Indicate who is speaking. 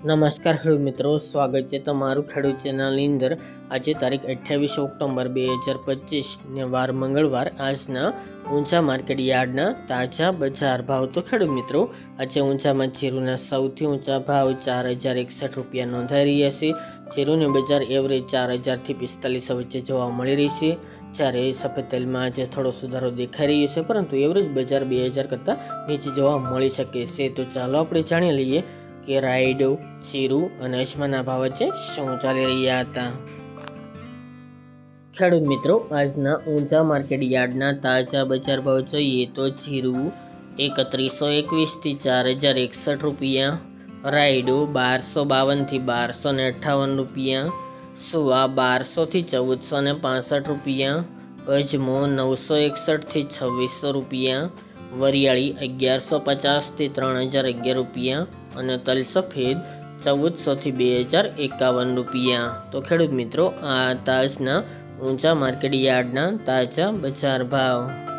Speaker 1: નમસ્કાર ખેડૂત મિત્રો, સ્વાગત છે તમારું ખેડૂત ચેનલની અંદર. આજે તારીખ અઠ્યાવીસ ઓક્ટોબર બે હજાર પચીસને વાર મંગળવાર, આજના ઊંચા માર્કેટ યાર્ડના તાજા બજાર ભાવ. તો ખેડૂત મિત્રો, આજે ઊંચામાં જીરુના સૌથી ઊંચા ભાવ ચાર હજાર એકસઠ રૂપિયા નોંધાઈ રહ્યા છે. જીરુની બજાર એવરેજ ચાર હજારથી પિસ્તાલીસો વચ્ચે જોવા મળી રહી છે. જ્યારે સફેદ તેલમાં આજે થોડો સુધારો દેખાઈ રહ્યો છે, પરંતુ એવરેજ બજાર બે હજાર કરતાં નીચે જોવા મળી શકે છે. તો ચાલો આપણે જાણી લઈએ કે રાયડો, ચીરુ અને અશ્મના ભાવ વચ્ચે શું ચાલી રહ્યા હતા? ખેડૂત મિત્રો, આજના ઊંચા માર્કેટ યાર્ડના તાજા બજાર ભાવ જોઈએ તો જીરું એકત્રીસો એકવીસથી ચાર હજાર એકસઠ રૂપિયા, રાયડો બારસો બાવનથી બારસો ને અઠ્ઠાવન રૂપિયા, સુવા બારસોથી ચૌદસો ને પાસઠ રૂપિયા, અજમો નવસો એકસઠથી છવ્વીસો રૂપિયા વરિયાળી અગિયારસો પચાસથી ત્રણ હજાર અગિયાર રૂપિયા અને તલ સફેદ ચૌદસોથી બે હજાર એકાવન રૂપિયા. તો ખેડૂત મિત્રો, આ તાજના ઊંચા માર્કેટ યાર્ડના તાજા બજાર ભાવ.